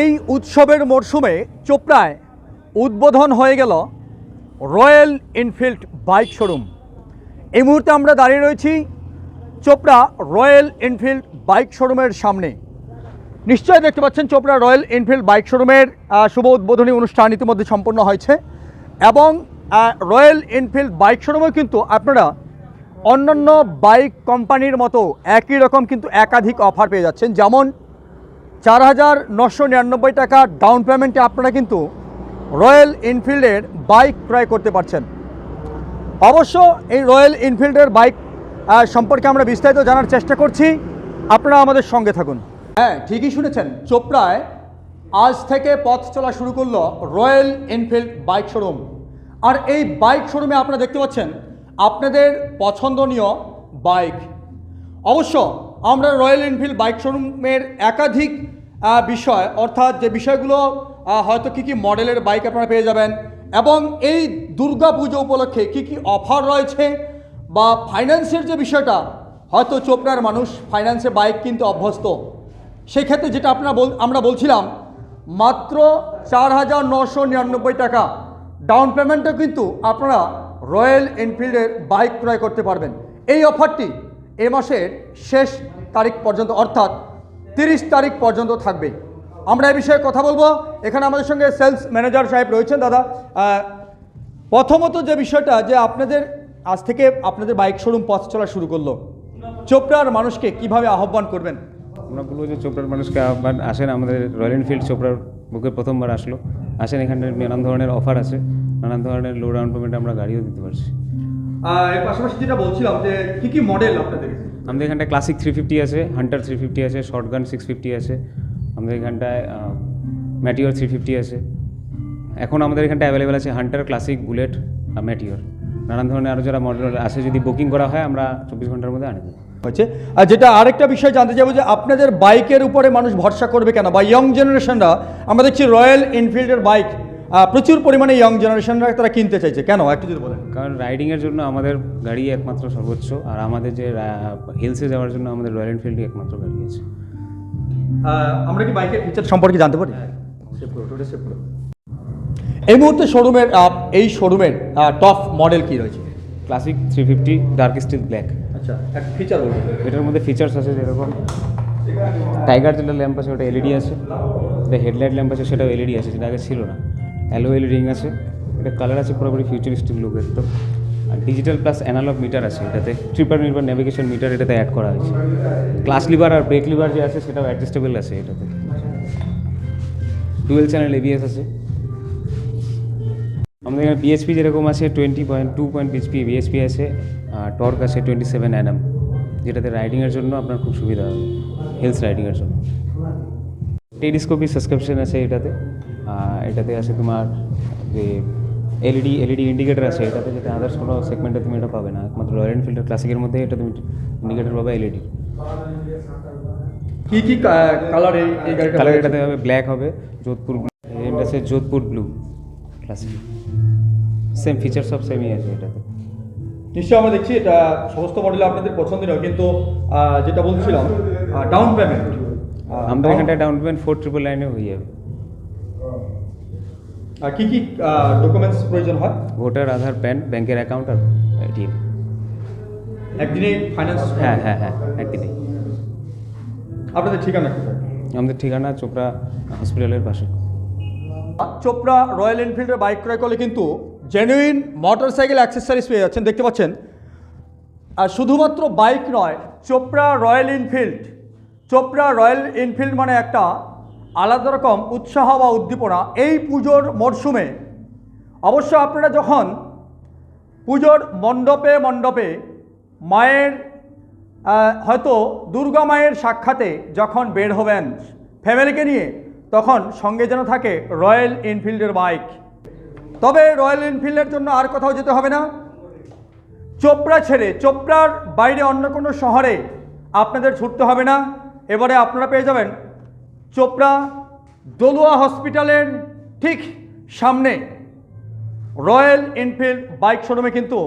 এই উৎসবের মরশুমে চোপড়ায় উদ্বোধন হয়ে গেল রয়্যাল এনফিল্ড বাইক শোরুম। এই মুহূর্তে আমরা দাঁড়িয়ে রয়েছি চোপড়া রয়্যাল এনফিল্ড বাইক শোরুমের সামনে। নিশ্চয়ই দেখতে পাচ্ছেন চোপড়া রয়্যাল এনফিল্ড বাইক শোরুমের শুভ উদ্বোধনী অনুষ্ঠান ইতিমধ্যে সম্পন্ন হয়েছে এবং রয়্যাল এনফিল্ড বাইক শোরুমেও কিন্তু আপনারা অন্যান্য বাইক কোম্পানির মতো একই রকম কিন্তু একাধিক অফার পেয়ে যাচ্ছেন। যেমন চার হাজার নশো নিরানব্বই টাকা ডাউন পেমেন্টে আপনারা কিন্তু রয়্যাল এনফিল্ডের বাইক ক্রয় করতে পারছেন। অবশ্য এই রয়্যাল এনফিল্ডের বাইক সম্পর্কে আমরা বিস্তারিত জানার চেষ্টা করছি। আপনারা আমাদের সঙ্গে থাকুন। হ্যাঁ ঠিকই শুনেছেন, চোপড়ায় আজ থেকে পথ চলা শুরু করল রয়্যাল এনফিল্ড বাইক শোরুম আর এই বাইক শোরুমে আপনারা দেখতে পাচ্ছেন, আপনাদের পছন্দনীয় বাইক অবশ্য আমরা রয়্যাল এনফিল্ড বাইক শোরুমের একাধিক বিষয়, অর্থাৎ যে বিষয়গুলো হয়তো কী কী মডেলের বাইক আপনারা পেয়ে যাবেন এবং এই দুর্গা পুজো উপলক্ষে কী কী অফার রয়েছে বা ফাইন্যান্সের যে বিষয়টা, হয়তো চোপড়ার মানুষ ফাইন্যান্সে বাইক কিনতে অভ্যস্ত। সেক্ষেত্রে যেটা আপনারা বল, আমরা বলছিলাম, মাত্র চার হাজার নশো নিরানব্বই টাকা ডাউন পেমেন্টও কিন্তু আপনারা রয়্যাল এনফিল্ডের বাইক ক্রয় করতে পারবেন। এই অফারটি এ মাসের শেষ তারিখ পর্যন্ত, অর্থাৎ তিরিশ তারিখ পর্যন্ত থাকবে। আমরা এ বিষয়ে কথা বলব। এখানে আমাদের সঙ্গে সেলস ম্যানেজার সাহেব রয়েছেন। দাদা প্রথমত যে বিষয়টা যে আপনাদের আজ থেকে আপনাদের বাইক শোরুম পথ চলা শুরু করল। চোপড়ার মানুষকে কীভাবে আহ্বান করবেন? আমরা বলব যে চোপড়ার মানুষকে আহ্বান, আসেন আমাদের রয়্যাল এনফিল্ড চোপড়ার বুকে প্রথমবার আসলো। আসেন এখানে নানান ধরনের অফার আছে। নানান ধরনের লো ডাউন পেমেন্টে আমরা গাড়িও দিতে পারছি। এর পাশাপাশি যেটা বলছিলাম যে কি কি মডেল আপনাদের? আমাদের এখানটায় ক্লাসিক থ্রি ফিফটি আছে হান্টার থ্রি ফিফটি আছে শর্ট গান সিক্স ফিফটি আছে আমাদের এখানটায় ম্যাটিওর থ্রি ফিফটি আছে। এখন আমাদের এখানটায় অ্যাভেলেবেল আছে হান্টার ক্লাসিক বুলেট আর ম্যাটিওর নানান ধরনের আরও যারা মডেল আছে যদি বুকিং করা হয় আমরা চব্বিশ ঘণ্টার মধ্যে আনে দেবো। হয়েছে আর যেটা আরেকটা বিষয় জানতে চাইব যে আপনাদের বাইকের উপরে মানুষ ভরসা করবে কেন? বা ইয়ং জেনারেশনরা আমরা দেখছি রয়্যাল এনফিল্ডের বাইক প্রচুর পরিমাণে ইয়ং জেনারেশনরা তারা কিনতে চাইছে। কেন? একটু যদি বলেন। কারণ রাইডিংয়ের জন্য আমাদের গাড়ি একমাত্র সর্বোচ্চ আর আমাদের যে হিলসে যাওয়ার জন্য আমাদের রয়্যাল এনফিল্ডই একমাত্র গাড়ি আছে। আমরা কি বাইকের ফিচার সম্পর্কে জানতে পারি? এই মুহূর্তে শোরুমের এই শোরুমের টপ মডেল কি রয়েছে? Classic three fifty dark steel black আচ্ছা ফিচার এটার মধ্যে ফিচার্স আছে যেরকম টাইগার যেটা ল্যাম্প আছে ওটা এলইডি আছে। হেডলাইট ল্যাম্প আছে সেটাও এলইডি আছে যেটা আগে ছিল না। অ্যালো এলইডি রিং আছে, এটা কালার আছে পুরোপুরি ফিউচারিস্টিক লুক একদম আর ডিজিটাল প্লাস অ্যানালগ মিটার আছে, এটাতে ট্রিপার নির্ভর নেভিগেশন মিটার এটাতে অ্যাড করা হয়েছে। ক্লাস লিভার আর ব্রেক লিভার যে আছে, সেটাও অ্যাডজাস্টেবল আছে এটাতে। ডুয়েল চ্যানেল এবিএস আছে। আমাদের এখানে বিএসপি যেরকম আছে twenty point two point BHP BHP আছে, আর টর্ক আছে টোয়েন্টি সেভেন এনএম যেটাতে রাইডিংয়ের জন্য আপনার খুব সুবিধা হবে হিলস রাইডিংয়ের জন্য। টেলিস্কোপিক সাবস্ক্রিপশন আছে এটাতে। এটাতে আছে তোমার যে এলইডি এলইডি ইন্ডিকেটার আছে এটাতে যেটা আদার্স কোনো সেগমেন্টে তুমি এটা পাবে না। একমাত্র রয়্যাল এনফিল্ডের ক্লাসিকের মধ্যে এটা তুমি ইন্ডিকেটার পাবে এলইডি। কি কি কালার এই এই গাড়িটা কালার এটাতে হবে ব্ল্যাক হবে যোধপুর এটা আছে Jodhpur blue Classic same feature সব সেমই আছে এটাতে। নিশ্চয়ই আমরা দেখছি এটা সমস্ত মডেল আপনাদের পছন্দের হয় কিন্তু যেটা বলছিলাম ডাউন পেমেন্ট আমাদের এখানটা ডাউন পেমেন্ট ফোর ট্রিপল লাইনে হয়ে যাবে আর কি কি ডকুমেন্টস প্রয়োজন হয় ভোটার আধার প্যান ব্যাংকের অ্যাকাউন্ট আর এটিএম একদিনে ফাইন্যান্স হ্যাঁ হ্যাঁ হ্যাঁ একদিনে আপনাদের ঠিকানা কোথায়? আমাদের ঠিকানা চোপড়া হসপিটালের পাশে চোপড়া রয়্যাল এনফিল্ডের বাইক ক্রয় করলে কিন্তু জেনুইন মোটরসাইকেল অ্যাক্সেসরিজ পেয়ে যাচ্ছেন দেখতে পাচ্ছেন আর শুধুমাত্র বাইক নয় Chopra Royal Enfield Chopra Royal Enfield মানে একটা আলাদা রকম উৎসাহ বা উদ্দীপনা এই পুজোর মরশুমে। অবশ্য আপনারা যখন পুজোর মণ্ডপে মণ্ডপে মায়ের হয়তো দুর্গা মায়ের সাক্ষাতে যখন বের হবেন ফ্যামিলিকে নিয়ে, তখন সঙ্গে যেন থাকে রয়্যাল এনফিল্ডের বাইক তবে রয়্যাল এনফিল্ডের জন্য আর কোথাও যেতে হবে না। চোপড়া ছেড়ে, চোপড়ার বাইরে অন্য কোনো শহরে আপনাদের ছুটতে হবে না। এবারে আপনারা পেয়ে যাবেন চোপড়া দলুয়া হসপিটালের ঠিক সামনে রয়্যাল এনফিল্ড বাইক শোরুমে কিন্তু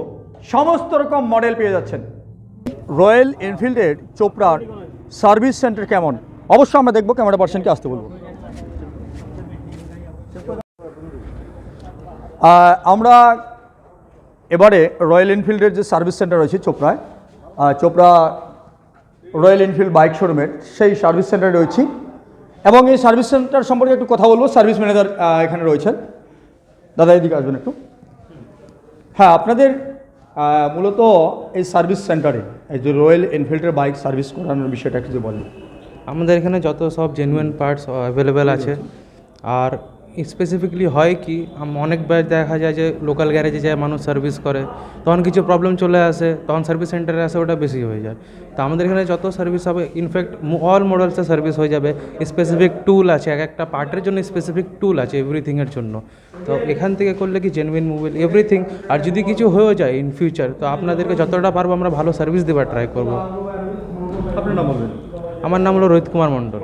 সমস্ত রকম মডেল পেয়ে যাচ্ছেন। রয়্যাল এনফিল্ডের চোপড়ার সার্ভিস সেন্টার কেমন? অবশ্যই আমরা দেখব ক্যামেরা পার্সনকে আসতে বলব। আমরা এবারে রয়্যাল এনফিল্ডের যে সার্ভিস সেন্টার রয়েছে চোপড়ায় চোপড়া রয়্যাল এনফিল্ড বাইক শোরুমের সেই সার্ভিস সেন্টারে রয়েছি। এবং এই সার্ভিস সেন্টার সম্পর্কে একটু কথা বলব। সার্ভিস ম্যানেজার এখানে রয়েছেন। দাদা, এদিকে আসবেন একটু। হ্যাঁ আপনাদের মূলত এই সার্ভিস সেন্টারে এই যে রয়্যাল এনফিল্ডের বাইক সার্ভিস করানোর বিষয়টা একটু যদি বলেন। আমাদের এখানে যত সব জেনুইন পার্টস অ্যাভেলেবেল আছে। আর স্পেসিফিকলি হয় কি অনেকবার দেখা যায় যে লোকাল গ্যারেজে যায় মানুষ সার্ভিস করে তখন কিছু প্রবলেম চলে আসে তখন সার্ভিস সেন্টারে আসে ওটা বেশি হয়ে যায়। তো আমাদের এখানে যত সার্ভিস হবে ইনফ্যাক্ট অল মডেলসে সার্ভিস হয়ে যাবে স্পেসিফিক টুল আছে এক একটা পার্টের জন্য স্পেসিফিক টুল আছে এভরিথিংয়ের জন্য। তো এখান থেকে করলে কি জেনুইন মোবাইল এভরিথিং আর যদি কিছু হয়েও যায় ইন ফিউচার তো আপনাদেরকে যতটা পারব আমরা ভালো সার্ভিস দেওয়ার ট্রাই করব। আপনার নাম বলবেন? আমার নাম হলো রোহিত কুমার মণ্ডল।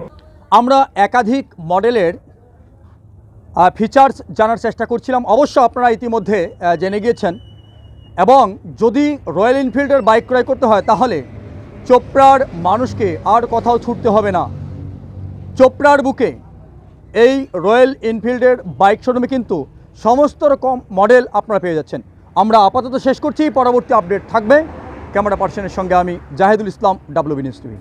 আমরা একাধিক মডেলের ফিচার্স জানার চেষ্টা করছিলাম। অবশ্য আপনারা ইতিমধ্যে জেনে গিয়েছেন। এবং যদি রয়্যাল এনফিল্ডের বাইক ক্রয় করতে হয়, তাহলে চোপড়ার মানুষকে আর কোথাও ছুটতে হবে না। চোপড়ার বুকে এই রয়্যাল এনফিল্ডের বাইক শোরুমে কিন্তু সমস্ত রকম মডেল আপনারা পেয়ে যাচ্ছেন। আমরা আপাতত শেষ করছি, পরবর্তী আপডেট থাকবে। ক্যামেরা পার্সনের সঙ্গে আমি Zahedul Islam W B news TV